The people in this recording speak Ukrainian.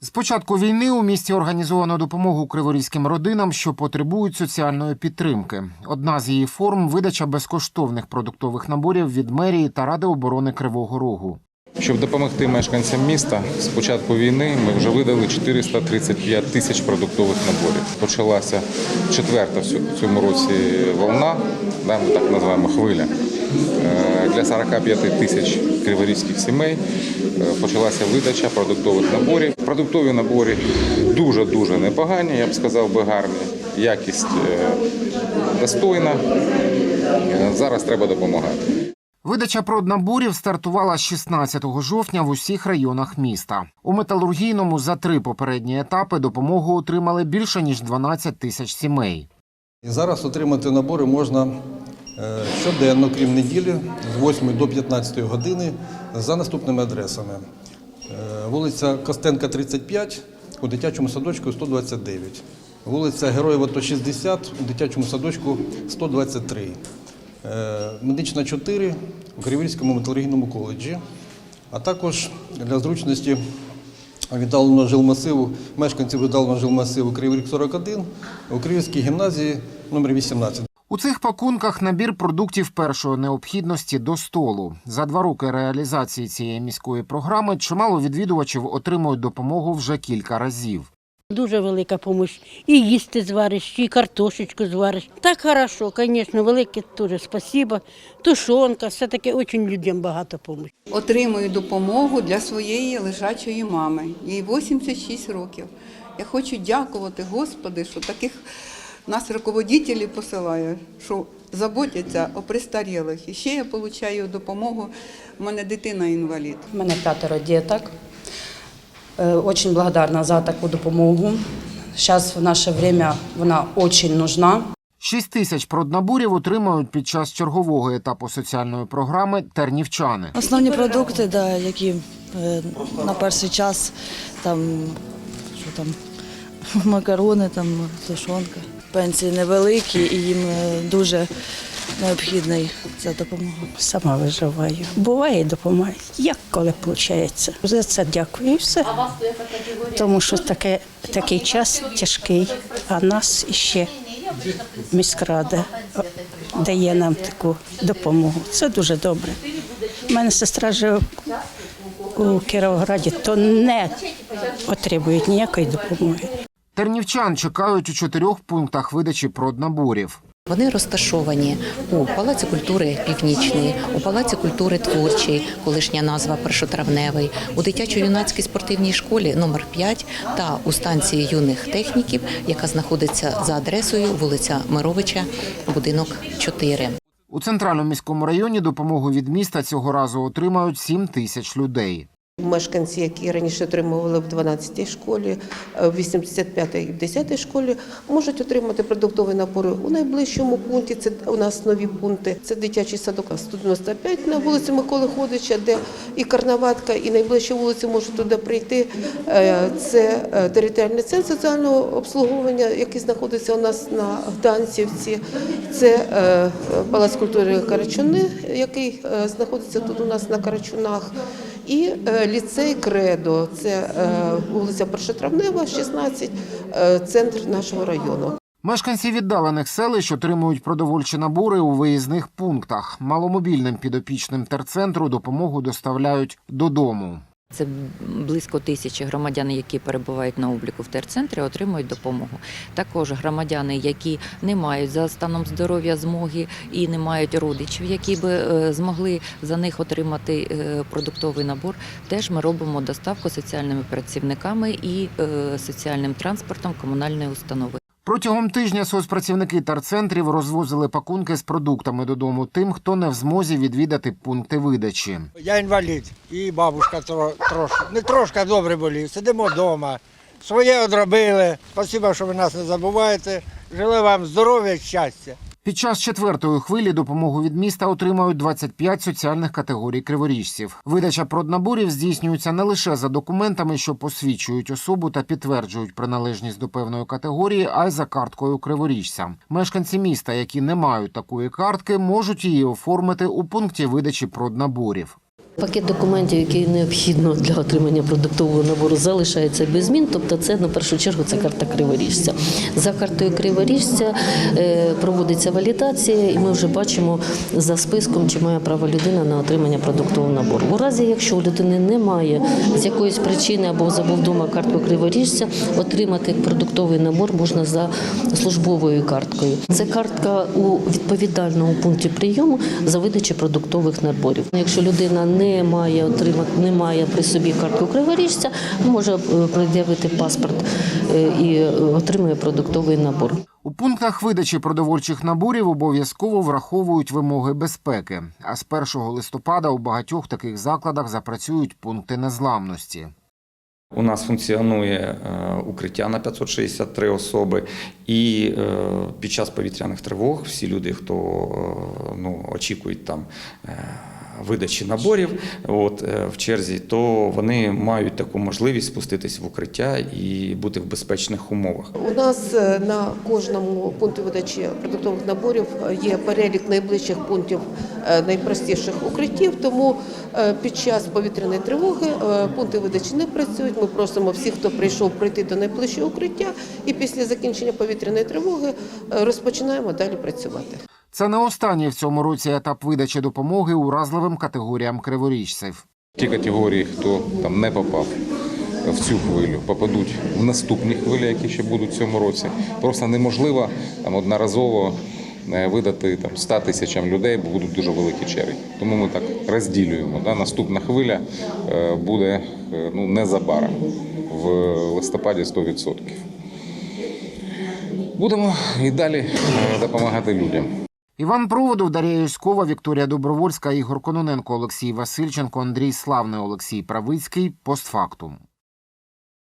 З початку війни у місті організовано допомогу криворізьким родинам, що потребують соціальної підтримки. Одна з її форм видача безкоштовних продуктових наборів від мерії та ради оборони Кривого Рогу. Щоб допомогти мешканцям міста, з початку війни ми вже видали 435 тисяч продуктових наборів. Почалася четверта в цьому році волна, ми так називаємо хвиля. Е, Для 45 тисяч криворізьких сімей е, почалася видача продуктових наборів. Продуктові набори дуже-дуже непогані, я б сказав би гарні. Якість е, достойна. Зараз треба допомагати. Видача проднаборів стартувала 16 жовтня в усіх районах міста. У металургійному за три попередні етапи допомогу отримали більше ніж 12 тисяч сімей. І зараз отримати набори можна щоденно, крім неділі, з 8 до 15 години за наступними адресами. Е, Вулиця Костенка, 35, у дитячому садочку 129. Вулиця Героїв АТО 60, у дитячому садочку 123. Е, Медична 4 у Криворізькому металургійному коледжі, а також для зручності віддаленого жилмасиву, мешканців віддаленого жилмасиву Ріг 41 у Київській гімназії номер 18. У цих пакунках набір продуктів першої необхідності до столу. За два роки реалізації цієї міської програми чимало відвідувачів отримують допомогу вже кілька разів. Дуже велика допомога. І їсти звариш, і картошечку звариш. Так хорошо, звісно, велике теж спасибо. Тушонка, все-таки дуже людям багато допомоги. Отримую допомогу для своєї лежачої мами. Їй 86 років. Я хочу дякувати Господи, що таких нас руководителі посилає, що заботяться о престарілих. І ще я отримую допомогу. У мене дитина інвалід. У мене п'ятеро діток. Е, Очень благодарна за таку допомогу. Зараз в наше время вона дуже нужна. Шість тисяч проднаборів отримають під час чергового етапу соціальної програми тернівчани. Основні продукти, да, які е, на перший час там, що там, макарони, там, тушонка. Пенсії невеликі і їм е, дуже необхідна ця допомога. Сама виживаю. Буває допомагає. Як коли виходить. За це дякую і все. Тому що таке, такий час тяжкий, а нас іще міськрада дає нам таку допомогу. Це дуже добре. У мене сестра живе у Кіровограді, то не отримують ніякої допомоги. Тернівчан чекають у чотирьох пунктах видачі проднаборів. Вони розташовані у Палаці культури Північний, у Палаці культури Творчий, колишня назва Першотравневий, у дитячо-юнацькій спортивній школі номер 5 та у станції юних техніків, яка знаходиться за адресою вулиця Мировича, будинок 4. У центральному міському районі допомогу від міста цього разу отримають 7 тисяч людей. Мешканці, які раніше отримували в 12-й школі, е, в 85-й і в 10-й школі, можуть отримати продуктові набори у найближчому пункті. Це у нас нові пункти. Це дитячий садок 195 на вулиці Миколи Ходича, де і карнаватка, і найближчі вулиці можуть туди прийти. Е, Це е, територіальний центр соціального обслуговування, який знаходиться у нас на Гданцівці. Це Палац культури Карачуни, який знаходиться тут у нас на Карачунах. І е, ліцей Кредо, це е, вулиця Першотравнева, 16, е, центр нашого району. Мешканці віддалених селищ отримують продовольчі набори у виїзних пунктах. Маломобільним підопічним терцентру допомогу доставляють додому. Це близько тисячі громадян, які перебувають на обліку в терцентрі, отримують допомогу. Також громадяни, які не мають за станом здоров'я змоги і не мають родичів, які би е, змогли за них отримати е, продуктовий набор. Теж ми робимо доставку соціальними працівниками і е, соціальним транспортом комунальної установи. Протягом тижня соцпрацівники тарцентрів розвозили пакунки з продуктами додому тим, хто не в змозі відвідати пункти видачі. Я інвалід, і бабушка трошки, не трошки добре болів. Сидимо вдома, своє одробили. Спасибо, що ви нас не забуваєте. Жили вам здоров'я щастя. Під час четвертої хвилі допомогу від міста отримають 25 соціальних категорій криворіжців. Видача проднаборів здійснюється не лише за документами, що посвідчують особу та підтверджують приналежність до певної категорії, а й за карткою криворіжця. Мешканці міста, які не мають такої картки, можуть її оформити у пункті видачі проднаборів. Пакет документів, який необхідно для отримання продуктового набору, залишається без змін. Тобто, це на першу чергу це карта криворіжця. За картою криворіжця е, проводиться валідація, і ми вже бачимо за списком, чи має право людина на отримання продуктового набору. У разі, якщо у людини немає з якоїсь причини або забув вдома картку криворіжця, отримати продуктовий набор можна за службовою карткою. Це картка у відповідальному пункті прийому за видачі продуктових наборів. Якщо людина не має отримати, не має при собі картку криворіжця, може е, пред'явити паспорт е, і отримує продуктовий набор. У пунктах видачі продовольчих наборів обов'язково враховують вимоги безпеки. А з 1 листопада у багатьох таких закладах запрацюють пункти незламності. У нас функціонує е, укриття на 563 особи, і під час повітряних тривог всі люди, хто ну, очікують там видачі наборів от, е, в черзі, то вони мають таку можливість спуститись в укриття і бути в безпечних умовах. У нас е, на кожному пункті видачі продуктових наборів е, є перелік найближчих пунктів найпростіших укриттів. Тому під час повітряної тривоги пункти видачі не працюють. Ми просимо всіх, хто прийшов, прийти до найближчого укриття, і після закінчення повітряної тривоги розпочинаємо далі працювати. Це не останній в цьому році етап видачі допомоги уразливим категоріям криворіжців. Ті категорії, хто там не попав в цю хвилю, попадуть в наступні хвилі, які ще будуть в цьому році. Просто неможливо там одноразово е, видати там 100 тисячам людей, бо будуть дуже великі черги. Тому ми так розділюємо. Да? Наступна хвиля е, буде е, ну, незабаром в листопаді 100%. Будемо і далі допомагати людям. Іван Проводов, Дар'я Юськова, Вікторія Добровольська, Ігор Кононенко, Олексій Васильченко, Андрій Славний, Олексій Правицький. Постфактум.